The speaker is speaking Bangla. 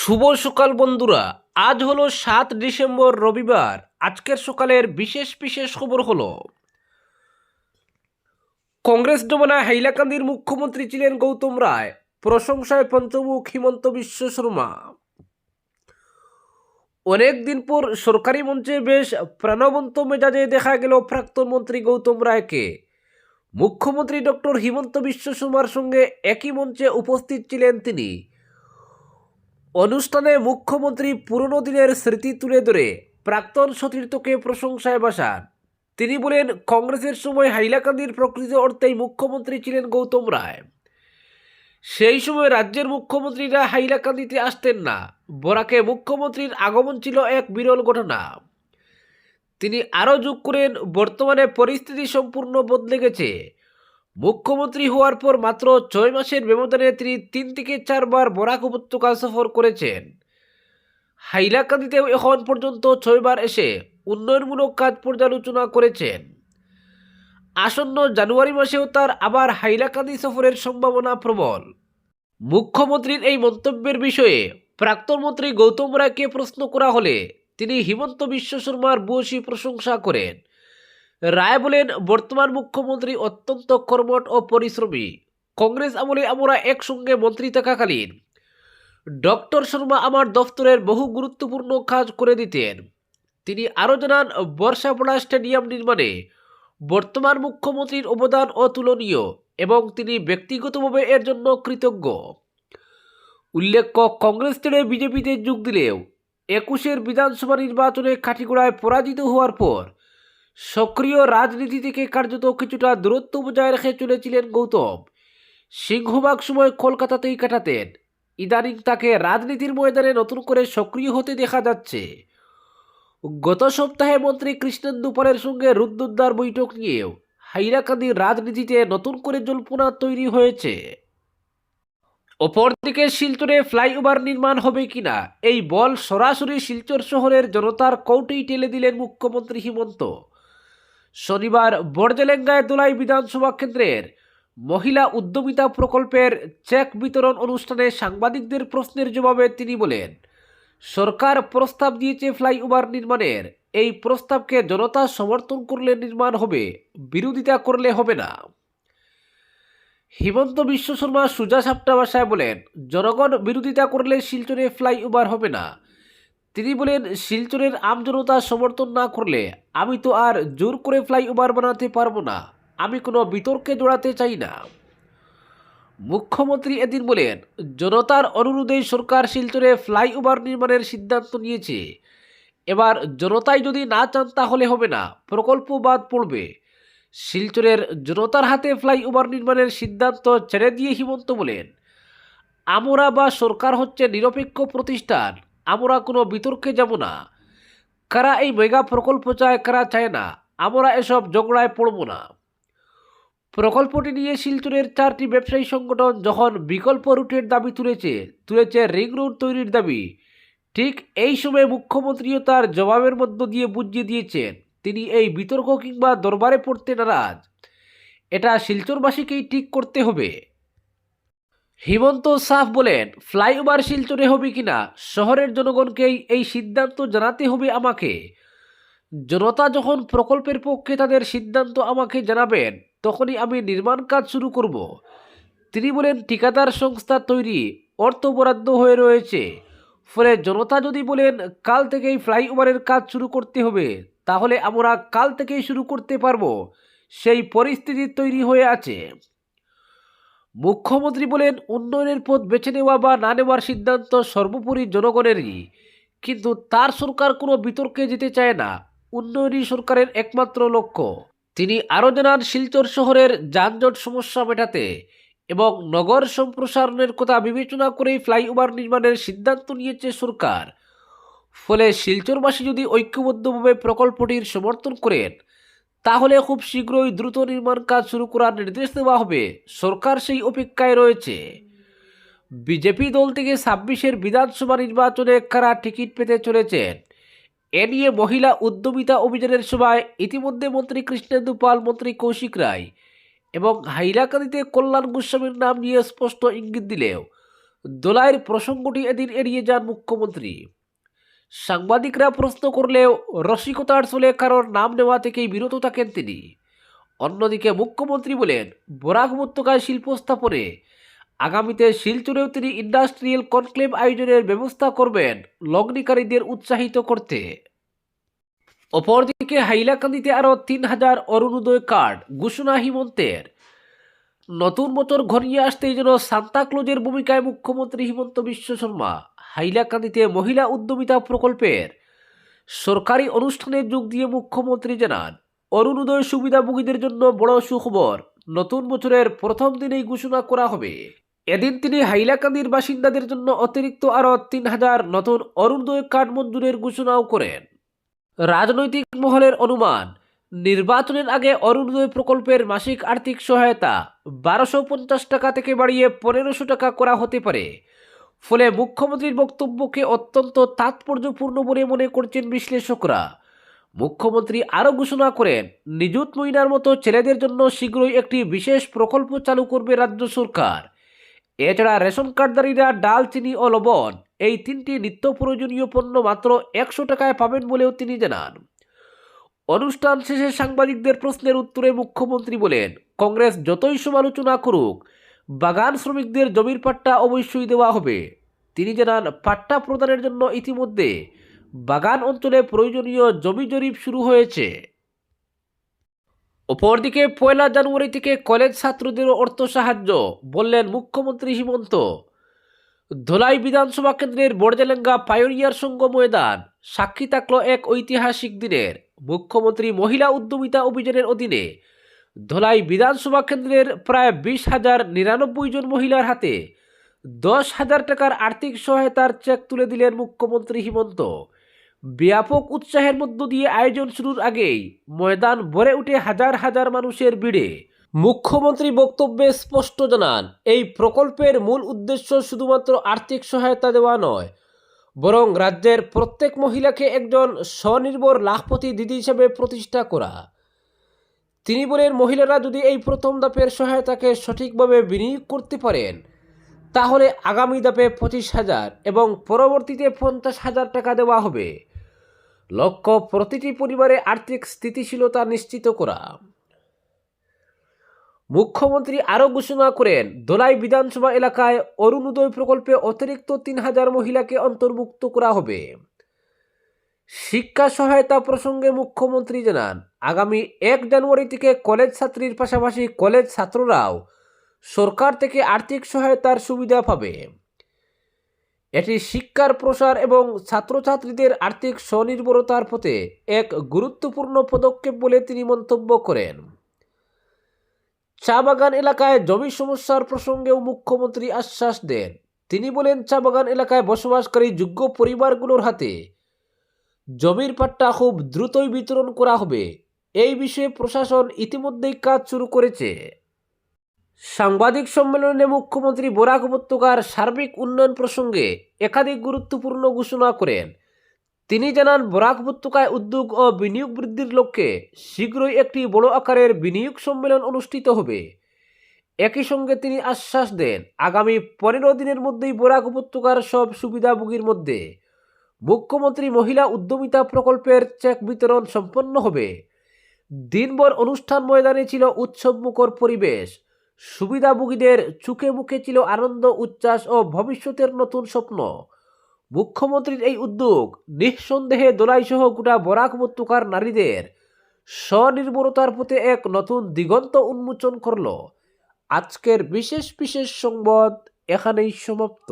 শুভ সকাল বন্ধুরা। আজ হলো সাত ডিসেম্বর রবিবার। আজকের সকালের বিশেষ বিশেষ খবর হলো, কংগ্রেস ডোবানা হাইলাকান্দির মুখ্যমন্ত্রী ছিলেন গৌতম রায়। প্রশংসায় পঞ্চমুখ হিমন্ত বিশ্ব শর্মা। অনেক দিন পর সরকারি মঞ্চে বেশ প্রাণবন্ত মেজাজে দেখা গেল প্রাক্তন মন্ত্রী গৌতম রায়কে। মুখ্যমন্ত্রী ডক্টর হিমন্ত বিশ্ব শর্মার সঙ্গে একই মঞ্চে উপস্থিত ছিলেন তিনি। অনুষ্ঠানে মুখ্যমন্ত্রী পুরনো দিনের স্মৃতি তুলে ধরে প্রাক্তন সতীর্থকে প্রশংসায় বাসান। তিনি বলেন, কংগ্রেসের সময় হাইলাকান্দির প্রকৃত অর্থেই মুখ্যমন্ত্রী ছিলেন গৌতম রায়। সেই সময় রাজ্যের মুখ্যমন্ত্রীরা হাইলাকান্দিতে আসতেন না, বরাকে মুখ্যমন্ত্রীর আগমন ছিল এক বিরল ঘটনা। তিনি আরও যোগ করেন, বর্তমানে পরিস্থিতি সম্পূর্ণ বদলে গেছে। মুখ্যমন্ত্রী হওয়ার পর মাত্র ছয় মাসের ব্যবধানে তিনি তিন থেকে চারবার বরাক উপত্যকা সফর করেছেন। হাইলাকান্দিতেও এখন পর্যন্ত ছয়বার এসে উন্নয়নমূলক কাজ পর্যালোচনা করেছেন। আসন্ন জানুয়ারি মাসেও তার আবার হাইলাকান্দি সফরের সম্ভাবনা প্রবল। মুখ্যমন্ত্রীর এই মন্তব্যের বিষয়ে প্রাক্তন মন্ত্রী গৌতম রায়কে প্রশ্ন করা হলে তিনি হিমন্ত বিশ্ব শর্মার ভূয়সী প্রশংসা করেন। রায় বলেন, বর্তমান মুখ্যমন্ত্রী অত্যন্ত কর্মট ও পরিশ্রমী। কংগ্রেস আমলে আমরা একসঙ্গে মন্ত্রী থাকাকালীন ডক্টর শর্মা আমার দফতরের বহু গুরুত্বপূর্ণ কাজ করে দিতেন। তিনি আরও জানান বর্ষাপড়া স্টেডিয়াম নির্মাণে বর্তমান মুখ্যমন্ত্রীর অবদান অতুলনীয় এবং তিনি ব্যক্তিগতভাবে এর জন্য কৃতজ্ঞ। উল্লেখ্য, কংগ্রেস ছেড়ে বিজেপিতে যোগ দিলেও একুশের বিধানসভা নির্বাচনে কাঠিগোড়ায় পরাজিত হওয়ার পর সক্রিয় রাজনীতি থেকে কার্যত কিছুটা দূরত্ব বজায় রেখে চলেছিলেন গৌতম। সিংহভাগ সময় কলকাতাতেই কাটাতেন। ইদানিং তাকে রাজনীতির ময়দানে নতুন করে সক্রিয় হতে দেখা যাচ্ছে। গত সপ্তাহে মন্ত্রী কৃষ্ণেন্দু পালের সঙ্গে রুদ্দুদ্দার বৈঠক নিয়েও হাইরাকান্দির রাজনীতিতে নতুন করে জল্পনা তৈরি হয়েছে। অপরদিকে শিলচরে ফ্লাইওভার নির্মাণ হবে কিনা, এই বল সরাসরি শিলচর শহরের জনতার কৌটেই টেলে দিলেন মুখ্যমন্ত্রী হিমন্ত। শনিবার বর্জেলেঙ্গায় দোলাই বিধানসভা কেন্দ্রের মহিলা উদ্যমিতা প্রকল্পের চেক বিতরণ অনুষ্ঠানে সাংবাদিকদের প্রশ্নের জবাবে তিনি বলেন, সরকার প্রস্তাব দিয়েছে ফ্লাইওভার নির্মাণের। এই প্রস্তাবকে জনতা সমর্থন করলে নির্মাণ হবে, বিরোধিতা করলে হবে না। হিমন্ত বিশ্ব শর্মা সুজা সাপটা ভাষায় বলেন, জনগণ বিরোধিতা করলে শিলচরে ফ্লাইওভার হবে না। তিনি বলেন শিলচরের আমজনতা সমর্থন না করলে আমি তো আর জোর করে ফ্লাইওভার বানাতে পারব না। আমি কোনো বিতর্কে জড়াতে চাই না। মুখ্যমন্ত্রী এদিন বলেন, জনতার অনুরোধেই সরকার শিলচরে ফ্লাইওভার নির্মাণের সিদ্ধান্ত নিয়েছে। এবার জনতাই যদি না চান তাহলে হবে না, প্রকল্প বাদ পড়বে। শিলচরের জনতার হাতে ফ্লাইওভার নির্মাণের সিদ্ধান্ত ছেড়ে দিয়ে হিমন্ত বলেন, আমরা বা সরকার হচ্ছে নিরপেক্ষ প্রতিষ্ঠান আমরা কোনো বিতর্কে যাব না। কারা এই মেগা প্রকল্প চায়, কারা চায় না, আমরা এসব ঝগড়ায় পড়ব না। প্রকল্পটি নিয়ে শিলচরের চারটি ব্যবসায়ী সংগঠন যখন বিকল্প রুটের দাবি তুলেছে তুলেছে রিং রোড তৈরির দাবি। ঠিক এই সময় মুখ্যমন্ত্রীও তার জবাবের মধ্য দিয়ে বুঝিয়ে দিয়েছেন, তিনি এই বিতর্ক কিংবা দরবারে পড়তে নারাজ। এটা শিলচরবাসীকেই ঠিক করতে হবে। হিমন্ত সাফ বলেন, ফ্লাইওভার শিলচরে হবে কিনা? শহরের জনগণকেই এই সিদ্ধান্ত জানাতে হবে আমাকে। জনতা যখন প্রকল্পের পক্ষে তাদের সিদ্ধান্ত আমাকে জানাবেন, তখনই আমি নির্মাণ কাজ শুরু করব। তিনি বলেন, ঠিকাদার সংস্থা তৈরি, অর্থ বরাদ্দ হয়ে রয়েছে। ফলে জনতা যদি বলেন, কাল থেকেই ফ্লাইওভারের কাজ শুরু করতে হবে, তাহলে আমরা কাল থেকেই শুরু করতে পারব। সেই পরিস্থিতি তৈরি হয়ে আছে। মুখ্যমন্ত্রী বলেন, উন্নয়নের পথ বেছে নেওয়া বা না নেওয়ার সিদ্ধান্ত সর্বোপরি জনগণেরই। কিন্তু তার সরকার কোনো বিতর্কে যেতে চায় না। উন্নয়নই সরকারের একমাত্র লক্ষ্য। তিনি আরও জানান, শিলচর শহরের যানজট সমস্যা মেটাতে এবং নগর সম্প্রসারণের কথা বিবেচনা করেই ফ্লাইওভার নির্মাণের সিদ্ধান্ত নিয়েছে সরকার। ফলে শিলচরবাসী যদি ঐক্যবদ্ধভাবে প্রকল্পটির সমর্থন করেন তাহলে খুব শীঘ্রই দ্রুত নির্মাণ কাজ শুরু করার নির্দেশ দেওয়া হবে। সরকার সেই অপেক্ষায় রয়েছে। বিজেপি দল থেকে ছাব্বিশের বিধানসভা নির্বাচনে কারা টিকিট পেতে চলেছেন? এ নিয়ে মহিলা উদ্যমিতা অভিযানের সভায় ইতিমধ্যে মন্ত্রী কৃষ্ণেন্দু পাল, মন্ত্রী কৌশিক রায় এবং হাইলাকান্দিতে কল্যাণ গোস্বামীর নাম নিয়ে স্পষ্ট ইঙ্গিত দিলেও দোলাইয়ের প্রসঙ্গটি এদিন এড়িয়ে যান মুখ্যমন্ত্রী। সাংবাদিকরা প্রশ্ন করলেও রসিকতার চলে কারোর নাম নেওয়া থেকেই বিরত থাকেন তিনি। অন্যদিকে মুখ্যমন্ত্রী বলেন, বরাক উপত্যকায় শিল্প স্থাপনে আগামীতে শিলচরেও তিনি ইন্ডাস্ট্রিয়াল কনক্লেভ আয়োজনের ব্যবস্থা করবেন লগ্নিকারীদের উৎসাহিত করতে। অপরদিকে হাইলাকান্দিতে আরও তিন হাজার অরুণোদয় কার্ড, ঘোষণা হিমন্তের। নতুন বছর ঘনিয়ে আসতেই যেন সান্তাক্লোজের ভূমিকায় মুখ্যমন্ত্রী হিমন্ত বিশ্ব শর্মা হাইলাকান্দিতে মহিলা উদ্যমিতা প্রকল্পের সরকারি অনুষ্ঠানে যোগ দিয়ে মুখ্যমন্ত্রী জানান, অরুণোদয় সুবিধাভোগীদের জন্য বড় সুখবর, নতুন বছরের প্রথম দিনেই ঘোষণা করা হবে। এদিন তিনি হাইলাকান্দির বাসিন্দাদের জন্য অতিরিক্ত আরও তিন হাজার নতুন অরুণোদয় কার্ড মঞ্জুরের ঘোষণাও করেন। রাজনৈতিক মহলের অনুমান নির্বাচনের আগে অরুণোদয় প্রকল্পের মাসিক আর্থিক সহায়তা বারোশো পঞ্চাশ টাকা থেকে বাড়িয়ে পনেরোশো টাকা করা হতে পারে। ফলে মুখ্যমন্ত্রীর বক্তব্যকে অত্যন্ত তাৎপর্যপূর্ণ বলে মনে করছেন বিশ্লেষকরা। মুখ্যমন্ত্রী আরও ঘোষণা করেন, নিযুত মহিনার মতো ছেলেদের জন্য শীঘ্রই একটি বিশেষ প্রকল্প চালু করবে রাজ্য সরকার। এছাড়া রেশন কার্ডধারীরা ডাল, চিনি ও লবণ এই তিনটি নিত্য প্রয়োজনীয় পণ্য মাত্র একশো টাকায় পাবেন বলেও তিনি জানান। অনুষ্ঠান শেষে সাংবাদিকদের প্রশ্নের উত্তরে মুখ্যমন্ত্রী বলেন, কংগ্রেস যতই সমালোচনা করুক, বাগান শ্রমিকদের জমির পাট্টা অবশ্যই দেওয়া হবে। তিনি জানান, পাট্টা প্রদানের জন্য ইতিমধ্যে বাগান অঞ্চলে প্রয়োজনীয় জমি জরিপ শুরু হয়েছে। অপরদিকে, পয়লা জানুয়ারি থেকে কলেজ ছাত্রদের অর্থ সাহায্য, বললেন মুখ্যমন্ত্রী হিমন্ত। ধলাই বিধানসভা কেন্দ্রের বড়জেলেঙ্গা পায়োনিয়ার সংঘ ময়দান সাক্ষী থাকল এক ঐতিহাসিক দিনের। মুখ্যমন্ত্রী মহিলা উদ্যমিতা অভিযানের অধীনে ধলাই বিধানসভা কেন্দ্রের প্রায় বিশ হাজার নিরানব্বই জন মহিলার হাতে দশ হাজার টাকার আর্থিক সহায়তার চেক তুলে দিলেন মুখ্যমন্ত্রী হিমন্ত। ব্যাপক উৎসাহের মধ্য দিয়ে আয়োজন শুরুর আগেই ময়দান ভরে উঠে হাজার হাজার মানুষের ভিড়ে। মুখ্যমন্ত্রী বক্তব্যে স্পষ্ট জানান, এই প্রকল্পের মূল উদ্দেশ্য শুধুমাত্র আর্থিক সহায়তা দেওয়া নয় বরং রাজ্যের প্রত্যেক মহিলাকে একজন স্বনির্ভর লাখপতি দিদি হিসেবে প্রতিষ্ঠা করা। তিনি বলেন, মহিলারা যদি এই প্রথম ধাপের সহায়তাকে সঠিকভাবে বিনিয়োগ করতে পারেন, তাহলে আগামী ধাপে পঁচিশ হাজার এবং পরবর্তীতে পঞ্চাশ হাজার টাকা দেওয়া হবে। লক্ষ্য, প্রতিটি পরিবারে আর্থিক স্থিতিশীলতা নিশ্চিত করা। মুখ্যমন্ত্রী আরও ঘোষণা করেন দোলাই বিধানসভা এলাকায় অরুণোদয় প্রকল্পে অতিরিক্ত তিন হাজার মহিলাকে অন্তর্ভুক্ত করা হবে। শিক্ষা সহায়তা প্রসঙ্গে মুখ্যমন্ত্রী জানান, আগামী এক জানুয়ারি থেকে কলেজ ছাত্রীর পাশাপাশি কলেজ ছাত্ররাও সরকার থেকে আর্থিক সহায়তার সুবিধা পাবে। এটি শিক্ষার প্রসার এবং ছাত্রছাত্রীদের আর্থিক স্বনির্ভরতার পথে এক গুরুত্বপূর্ণ পদক্ষেপ বলে তিনি মন্তব্য করেন। চা বাগান এলাকায় জমি সমস্যার প্রসঙ্গেও মুখ্যমন্ত্রী আশ্বাস দেন। তিনি বলেন চা বাগান এলাকায় বসবাসকারী যোগ্য পরিবারগুলোর হাতে জমির পাট্টা খুব দ্রুতই বিতরণ করা হবে। এই বিষয়ে প্রশাসন ইতিমধ্যেই কাজ শুরু করেছে। সাংবাদিক সম্মেলনে মুখ্যমন্ত্রী বরাক উপত্যকার সার্বিক উন্নয়ন প্রসঙ্গে একাধিক গুরুত্বপূর্ণ ঘোষণা করেন। তিনি জানান, বরাক উপত্যকায় উদ্যোগ ও বিনিয়োগ বৃদ্ধির লক্ষ্যে শীঘ্রই একটি বড় আকারের বিনিয়োগ সম্মেলন অনুষ্ঠিত হবে। একই সঙ্গে তিনি আশ্বাস দেন, আগামী পনেরো দিনের মধ্যেই বরাক উপত্যকার সব সুবিধাভোগীর মধ্যে মুখ্যমন্ত্রী মহিলা উদ্যমিতা প্রকল্পের চেক বিতরণ সম্পন্ন হবে। দিনভর অনুষ্ঠান ময়দানে ছিল উৎসবমুখর পরিবেশ। সুবিধাভোগীদের চোখে মুখে ছিল আনন্দ, উচ্ছ্বাস ও ভবিষ্যতের নতুন স্বপ্ন। মুখ্যমন্ত্রীর এই উদ্যোগ নিঃসন্দেহে দোলাইসহ গোটা বরাক উপত্যকার নারীদের স্বনির্ভরতার প্রতি এক নতুন দিগন্ত উন্মোচন করল। আজকের বিশেষ বিশেষ সংবাদ এখানেই সমাপ্ত।